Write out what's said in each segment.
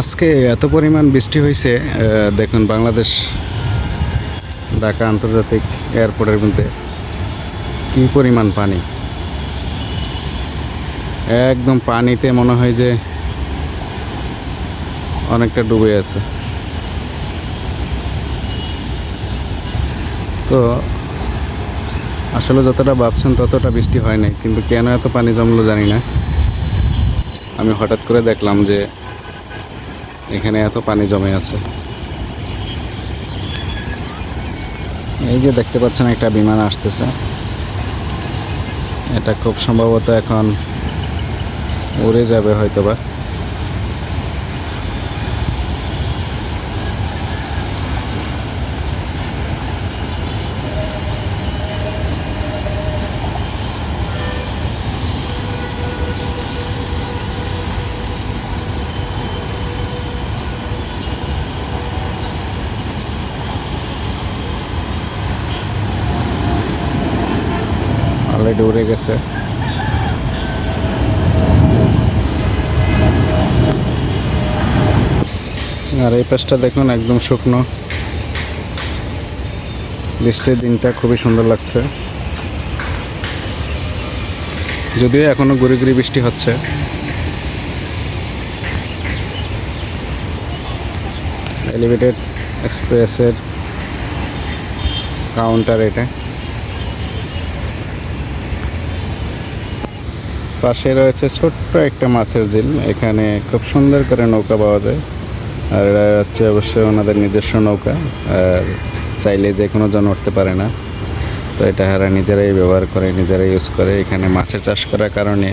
আজকে এত পরিমাণ বৃষ্টি হয়েছে দেখুন বাংলাদেশ, ঢাকা আন্তর্জাতিক এয়ারপোর্টের মধ্যে কী পরিমাণ পানি। একদম পানিতে মনে হয় যে অনেকটা ডুবে আছে। তো আসলে যতটা ভাবছেন ততটা বৃষ্টি হয় নাই, কিন্তু কেন এত পানি জমলো জানি না। আমি হঠাৎ করে দেখলাম যে এখানে এত পানি জমে আছে। এই যে দেখতে পাচ্ছেন, একটা বিমান আসতেছে। এটা খুব সম্ভবত এখন উড়ে যাবে হয়তোবা। অলরেডি উড়ে গেছে। আর এই পাশটা দেখুন, একদম শুকনো। বৃষ্টির দিনটা খুবই সুন্দর লাগছে। যদিও এখনও গুড়ি গুড়ি বৃষ্টি হচ্ছে। এলিভেটেড এক্সপ্রেসের কাউন্টার এটা। পাশে রয়েছে ছোট্ট একটা মাছের ঝিল। এখানে খুব সুন্দর করে নৌকা পাওয়া যায়। আর এটা হচ্ছে অবশ্যই ওনাদের নিজস্ব নৌকা। আর চাইলে যে কোনো জন উঠতে পারে না। তো এটা হারা নিজেরাই ব্যবহার করে, নিজেরাই ইউজ করে। এখানে মাছের চাষ করার কারণে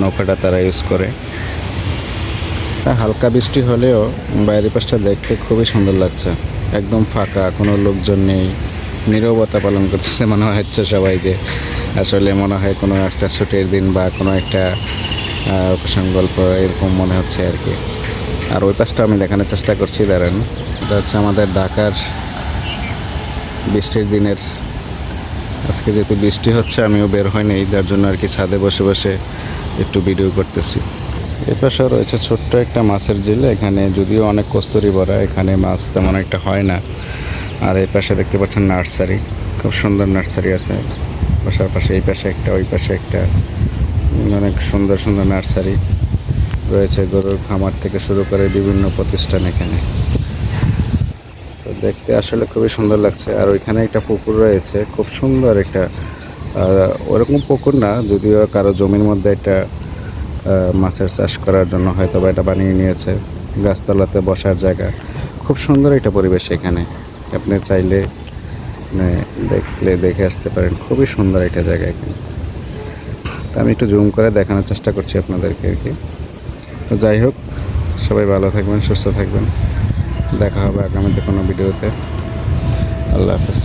নৌকাটা তারা ইউজ করে। হালকা বৃষ্টি হলেও বাইরের পাশটা দেখতে খুবই সুন্দর লাগছে। একদম ফাঁকা, কোনো লোকজন নেই। নীরবতা পালন করতেছে মনে হচ্ছে সবাই যে আসলে মনে হয় কোনো একটা ছুটির দিন বা কোনো একটা গল্প এরকম মনে হচ্ছে আর কি। আর ওই পাশটা আমি দেখানোর চেষ্টা করছি, দাঁড়ান। এটা হচ্ছে আমাদের ঢাকার বৃষ্টির দিনের, আজকে যেহেতু বৃষ্টি হচ্ছে, আমিও বের হয়নি, যার জন্য আর কি ছাদে বসে বসে একটু ভিডিও করতেছি। এ পাশে রয়েছে ছোট্ট একটা মাছের ঝিল, এখানে যদিও অনেক কস্তুরি ভরা এখানে মাছ তেমন একটা হয় না। আর এই পাশে দেখতে পাচ্ছেন নার্সারি, খুব সুন্দর নার্সারি আছে। বাসার পাশে, এই পাশে একটা, ওই পাশে একটা। অনেক সুন্দর সুন্দর নার্সারি রয়েছে, গরুর খামার থেকে শুরু করে বিভিন্ন প্রতিষ্ঠান এখানে। তো দেখতে আসলে খুবই সুন্দর লাগছে। আর ওইখানে একটা পুকুর রয়েছে, খুব সুন্দর একটা ওরকম পুকুর না, যদিও কারও জমির মধ্যে একটা মাছের চাষ করার জন্য হয়তো বা এটা বানিয়ে নিয়েছে, গাছতলাতে বসার জায়গা। খুব সুন্দর একটা পরিবেশ এখানে। আপনি চাইলে মানে দেখলে, দেখে আসতে পারেন। খুবই সুন্দর একটা জায়গা এখানে। তো আমি একটু জুম করে দেখানোর চেষ্টা করছি আপনাদেরকে আর কি। তো যাই হোক, সবাই ভালো থাকবেন, সুস্থ থাকবেন। দেখা হবে আগামীতে কোনো ভিডিওতে। আল্লাহ হাফেজ।